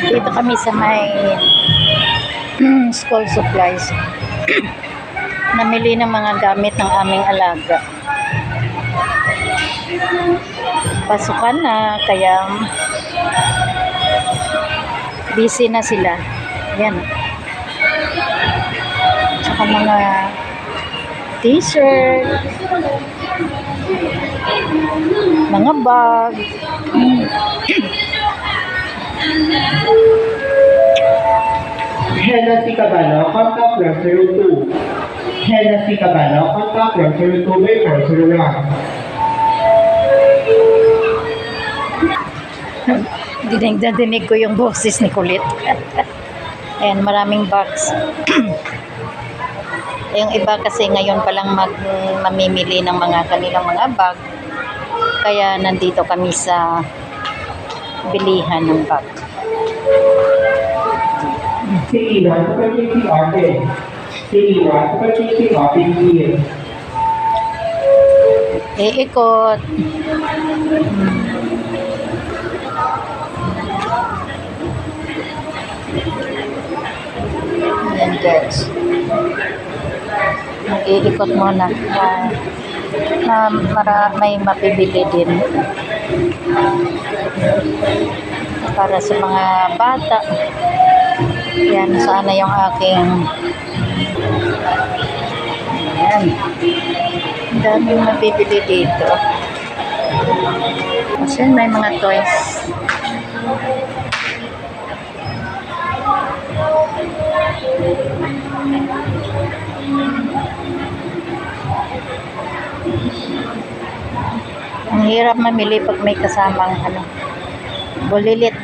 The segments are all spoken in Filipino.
Dito kami sa may school supplies. Namili ng mga gamit ng aming alaga. Pasukan na, kaya busy na sila. Yan. Tsaka mga t-shirt, mga bag. Hennessy Cabano, contact rep 02. Hennessy Cabano, contact rep 02 by 401. Dinig na dinig ko yung boses ni Kulit. Ayan, maraming box. yung iba kasi ngayon pa lang mag, mamimili ng mga kanilang mga bag. Kaya nandito kami sa bilihan ng bag. Sige, one to purchasing office. Sige, one to purchasing office here. Iikot. Yan guys. Mag-iikot muna. Ah, na mara, may mapibili din. Para sa mga bata. Yan, sana yung aking Yan. Ang daming mabibili dito. Kasi may mga toys. Ang hirap mamili pag may kasamang ano, bulilit.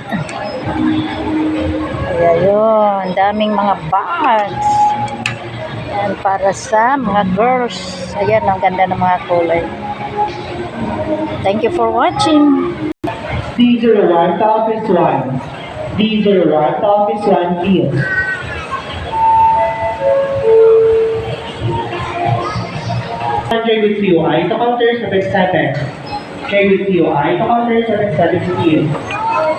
Kaya yun, daming mga bags. Yan, para sa mga girls. Ayan, ang ganda ng mga kulay. Thank you for watching. D01 to office 1. D01 to office 1 here. Trade with UI to counter 77. Trade with UI to counter 77 here.